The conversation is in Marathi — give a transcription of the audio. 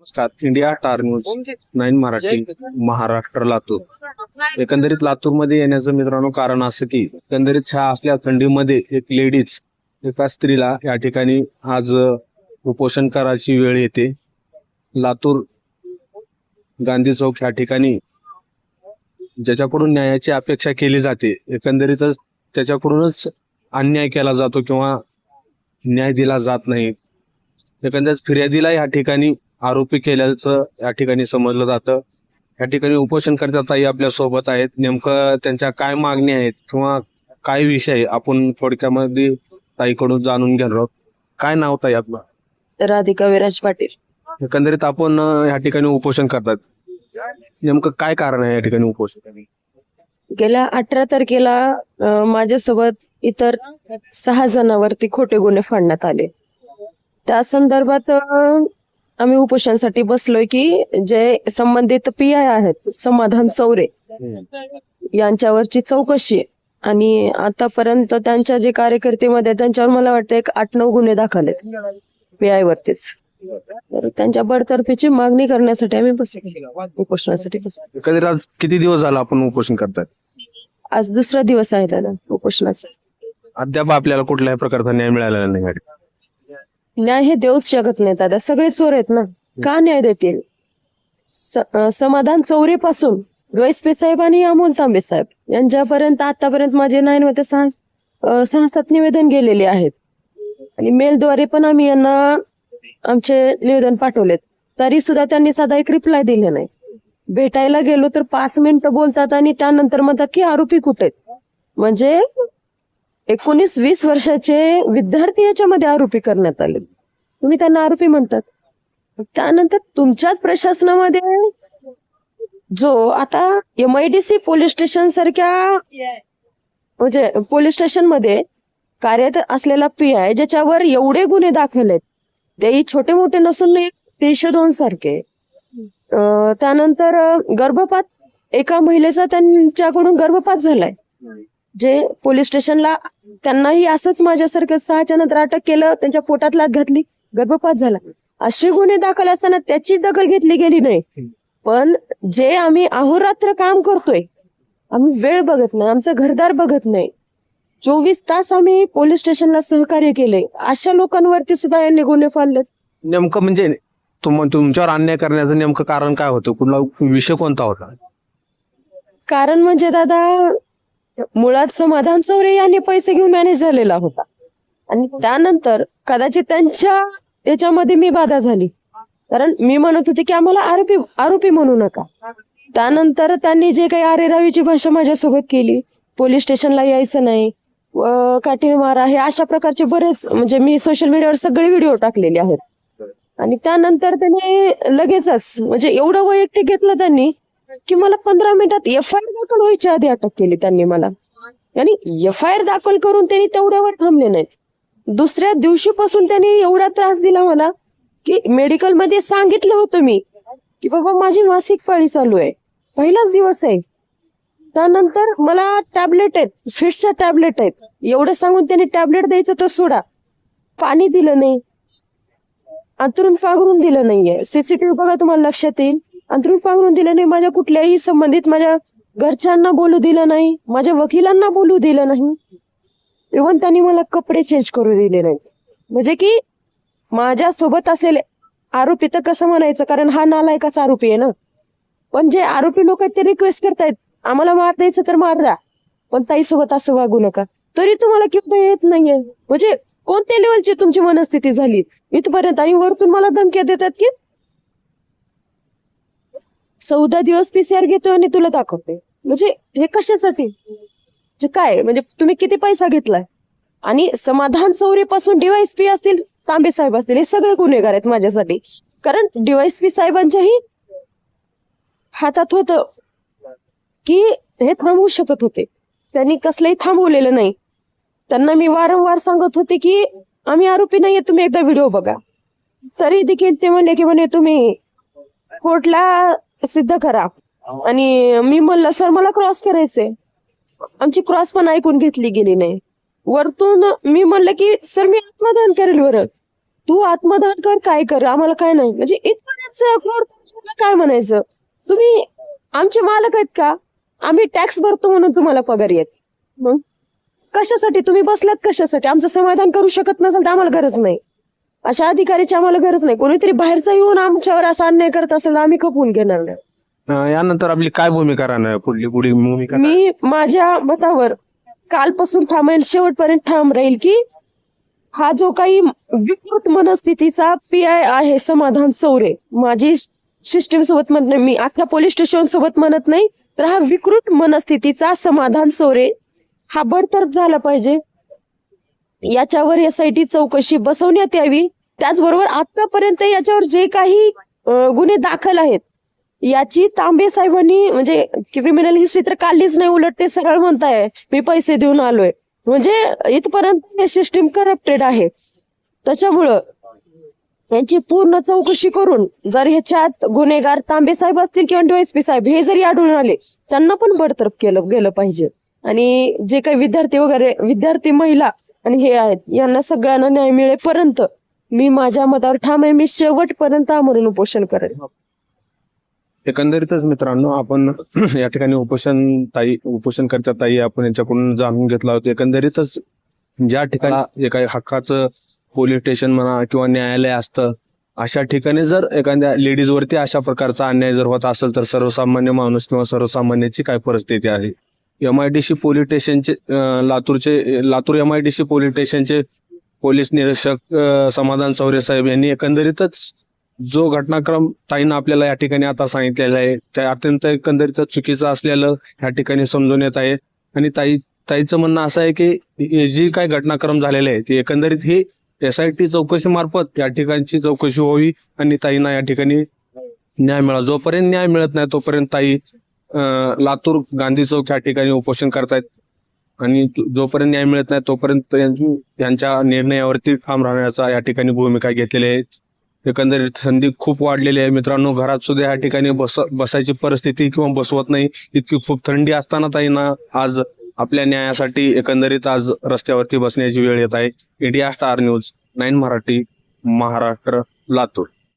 नमस्कार. India star news nine Marathi Maharashtra Latur. एकंदरीत लातूरमध्ये येण्याचं मित्रांनो कारण असं की एकंदरीत ह्या असल्या थंडीमध्ये एक लेडीज एका स्त्रीला या ठिकाणी आज उपोषण करायची वेळ येते. लातूर गांधी चौक या ठिकाणी ज्याच्याकडून न्यायाची अपेक्षा केली जाते. एकंदरीतच त्याच्याकडूनच अन्याय केला जातो किंवा न्याय दिला जात नाही. एकंदरीत फिर्यादीला या ठिकाणी आरोपी केल्याचं या ठिकाणी समजलं जातं. या ठिकाणी उपोषण करता ताई आपल्यासोबत आहेत. नेमकं त्यांच्या काय मागणी आहेत किंवा काय विषय आहे आपण थोडक्यामध्ये ताईकडून जाणून घेणार आहोत. काय नाव ताई आपलं? राधिका विराज पाटील. एकंदरीत आपण अं, या ठिकाणी उपोषण करतात. नेमकं काय कारण आहे या ठिकाणी उपोषण? गेल्या अठरा तारखेला अं, माझ्यासोबत इतर सहा जणांवरती खोटे गुन्हे फाडण्यात आले. त्या संदर्भात अं, आम्ही उपोषणासाठी बसलोय की जे संबंधित पी आय आहेत समाधान चौरे यांच्यावरची चौकशी. आणि आतापर्यंत त्यांच्या जे कार्यकर्तेमध्ये त्यांच्यावर मला वाटतं एक आठ नऊ गुन्हे दाखल आहेत पी आय वरतीच तर त्यांच्या बडतर्फीची मागणी करण्यासाठी आम्ही बसलो उपोषणासाठी बसलो आज किती दिवस झाला आपण उपोषण करतात आज दुसरा दिवस आहे दादा उपोषणाचा अद्याप आपल्याला कुठल्याही प्रकारचा न्याय मिळालेला नाही. न्याय हे देऊच शकत नाही दादा. सगळे चोर आहेत ना. का न्याय देतील? समाधान चौरे पासून डोईसपे साहेब आणि अमोल तांबे साहेब. यांच्यापर्यंत आतापर्यंत माझे नाही मध्ये सहा सहा सात निवेदन गेलेले आहेत. आणि मेलद्वारे पण आम्ही यांना आमचे निवेदन पाठवलेत. तरी सुद्धा त्यांनी साधा एक रिप्लाय दिले नाही. भेटायला गेलो तर पाच मिनिटं बोलतात आणि त्यानंतर म्हणतात की आरोपी कुठे आहेत? म्हणजे एकोणीस वीस वर्षाचे विद्यार्थी याच्यामध्ये आरोपी करण्यात आले. तुम्ही त्यांना आरोपी म्हणतात. त्यानंतर तुमच्याच प्रशासनामध्ये जो आता M I D C police station सारख्या म्हणजे पोलीस स्टेशनमध्ये कार्यरत असलेला पी आय ज्याच्यावर एवढे गुन्हे दाखवलेत तेही छोटे मोठे नसून तीनशे दोन सारखे. त्यानंतर गर्भपात एका महिलेचा त्यांच्याकडून गर्भपात झालाय. जे पोलीस स्टेशनला त्यांनाही असंच माझ्यासारखं सहाच्या नंतर अटक केलं त्यांच्या पोटात लात घातली गर्भपात झाला. असे गुन्हे दाखल असताना त्याची दखल घेतली गेली नाही. पण जे आम्ही अहोरात्र काम करतोय आम्ही वेळ बघत नाही आमचं घरदार बघत नाही. चोवीस तास आम्ही पोलीस स्टेशनला सहकार्य केले अशा लोकांवरती सुद्धा यांनी गुन्हे फाडलेत. नेमकं म्हणजे तुम तुमच्यावर अन्याय करण्याचं नेमकं कारण काय होतं? कुठला विषय कोणता होता? कारण म्हणजे दादा मुळात समाधान चौरे यांनी पैसे घेऊन मॅनेज झालेला होता. आणि त्यानंतर कदाचित त्यांच्या याच्यामध्ये मी बाधा झाली. कारण मी म्हणत होते की आम्हाला आरोपी आरोपी म्हणू नका. त्यानंतर त्यांनी जे काही आरेरावीची भाषा माझ्यासोबत केली. पोलीस स्टेशनला यायचं नाही. व काठी मारा हे अशा प्रकारचे बरेच म्हणजे मी सोशल मीडियावर सगळे व्हिडिओ टाकलेले आहेत. आणि त्यानंतर त्याने लगेचच म्हणजे एवढं वैयक्तिक घेतलं त्यांनी की मला पंधरा मिनिटात एफ आय आर दाखल व्हायच्या आधी अटक केली त्यांनी मला. आणि एफ आय आर दाखल करून त्यांनी तेवढ्यावर थांबले नाहीत. दुसऱ्या दिवशीपासून त्यांनी एवढा त्रास दिला मला की मेडिकलमध्ये सांगितलं होतं मी की बाबा माझी मासिक पाळी चालू आहे. पहिलाच दिवस आहे. त्यानंतर मला टॅबलेट आहेत फिशच्या टॅबलेट आहेत. एवढं सांगून त्यांनी टॅबलेट द्यायचं तो सोडा. पाणी दिलं नाही. अंतरून पागरून दिलं नाहीये. सीसीटीव्ही बघा तुम्हाला लक्षात येईल. अंतरून पांघरून दिलं नाही माझ्या कुठल्याही संबंधित माझ्या घरच्यांना बोलू दिलं नाही माझ्या वकिलांना बोलू दिलं नाही. इव्हन त्यांनी मला कपडे चेंज करू दिले नाही म्हणजे की माझ्या सोबत असलेले आरोपी तर कसं म्हणायचं? कारण हा नालायकाच आरोपी आहे ना. पण जे आरोपी लोक आहेत ते रिक्वेस्ट करतायत. आम्हाला मार द्यायचं तर मार द्या. पण ताई सोबत असं वागू नका. तरी तुम्हाला किंवा येत नाहीये. म्हणजे कोणत्या लेवलची तुमची मनस्थिती झाली? इथपर्यंत आणि वरतून मला धमक्या देतात की चौदा दिवस पीसीआर घेतोय आणि तुला दाखवते. म्हणजे हे कशासाठी? म्हणजे काय? म्हणजे तुम्ही किती पैसा घेतलाय? आणि समाधान चौरीपासून पी असतील तांबे साहेब असतील हे सगळे गुन्हेगार आहेत माझ्यासाठी. कारण पी साहेबांच्याही हातात होत की हे थांबवू शकत होते. त्यांनी कसलंही थांबवलेलं नाही. त्यांना मी वारंवार सांगत होते की आम्ही आरोपी नाहीये तुम्ही एकदा व्हिडिओ बघा. तरी देखील ते म्हणले की म्हणे तुम्ही कोर्टला सिद्ध करा. आणि मी म्हणलं सर मला क्रॉस करायचंय. आमची क्रॉस पण ऐकून घेतली गेली नाही. वरतून मी म्हणलं की सर मी आत्मदान करेल वर तू आत्मदान कर काय कर आम्हाला काय नाही. म्हणजे इतकंच काय म्हणायचं? तुम्ही आमचे मालक आहेत का? आम्ही टॅक्स भरतो म्हणून तुम्हाला पगार येत मग? कशासाठी? तुम्ही बसलात कशासाठी? आमचं समाधान करू शकत नसेल तर आम्हाला गरज नाही. अशा अधिकारीची आम्हाला गरज नाही. कोणीतरी बाहेरचा येऊन आमच्यावर असा अन्याय करत असेल तर आम्ही खपवून घेणार नाही? अं, यानंतर आपली काय भूमिका राहणार? पुढली पुढील भूमिका मी माझ्या मतावर कालपासून ठाम आहे आणि शेवटपर्यंत ठाम राहील की हा जो काही विकृत मनस्थितीचा पी आय आहे समाधान चौरे. माझी सिस्टीम सोबत म्हणत नाही मी आता पोलीस स्टेशन सोबत म्हणत नाही तर हा विकृत मनस्थितीचा समाधान चौरे हा बडतर्फ झाला पाहिजे. याच्यावर एस आय टी चौकशी बसवण्यात यावी. त्याचबरोबर आतापर्यंत याच्यावर जे काही गुन्हे दाखल आहेत याची तांबे साहेबांनी म्हणजे क्रिमिनल हिस्ट्री तर काढलीच नाही उलट ते सगळं म्हणताय मी पैसे देऊन आलोय. म्हणजे इथपर्यंत हे सिस्टीम करप्टेड आहे. त्याच्यामुळं यांची पूर्ण चौकशी करून जर ह्याच्यात गुन्हेगार तांबे साहेब असतील किंवा डीएसपी साहेब हे जरी आढळून आले त्यांना पण बडतर्फ केलं गेलं पाहिजे. आणि जे काही विद्यार्थी वगैरे विद्यार्थी महिला आणि हे आहेत. यांना सगळ्यांना न्याय मिळेपर्यंत मी माझ्या मतावर ठाम आहे. मी शेवटपर्यंत आमरण उपोषण करेन. एकंदरीतच मित्रांनो आपण या ठिकाणी उपोषण ताई उपोषण करता ताई आपण यांच्याकडून जाणून घेतला होतो. एकंदरीतच ज्या ठिकाणी एका हक्काचं पोलीस स्टेशन म्हणा किंवा न्यायालय असतं अशा ठिकाणी जर एखाद्या लेडीज वरती अशा प्रकारचा अन्याय जर होत असेल तर सर्वसामान्य माणूस किंवा सर्वसामान्याची काय परिस्थिती आहे? M I D C police स्टेशनचे लातूरचे Latur M I D C police स्टेशनचे पोलीस निरीक्षक समाधान चौरे साहेब यांनी एकंदरीतच जो घटनाक्रम ताईनं आपल्याला या ठिकाणी आता सांगितलेला आहे त्या अत्यंत एकंदरीत चुकीचं असलेलं या ठिकाणी समजून येत आहे. आणि ताई ताईचं म्हणणं असं आहे की हे जी काय घटनाक्रम झालेले आहे ती एकंदरीत ही एस आय टी चौकशी मार्फत या ठिकाणची चौकशी व्हावी आणि ताईंना या ठिकाणी न्याय मिळा जोपर्यंत न्याय मिळत नाही तोपर्यंत ताई लातूर गांधी चौक या ठिकाणी उपोषण करतायत. आणि जोपर्यंत न्याय मिळत नाही तोपर्यंत त्यांच्या निर्णयावरती ठाम राहण्याचा या ठिकाणी भूमिका घेतलेली आहे. एकंदरीत संधी खूप वाढलेली आहे. मित्रांनो घरात सुद्धा या ठिकाणी बस बसायची परिस्थिती किंवा बसवत नाही. इतकी खूप थंडी असताना ताईंना आज आपल्या न्यायासाठी एकंदरीत आज रस्त्यावरती बसण्याची वेळ येत आहे. India star news nine Marathi Maharashtra Latur.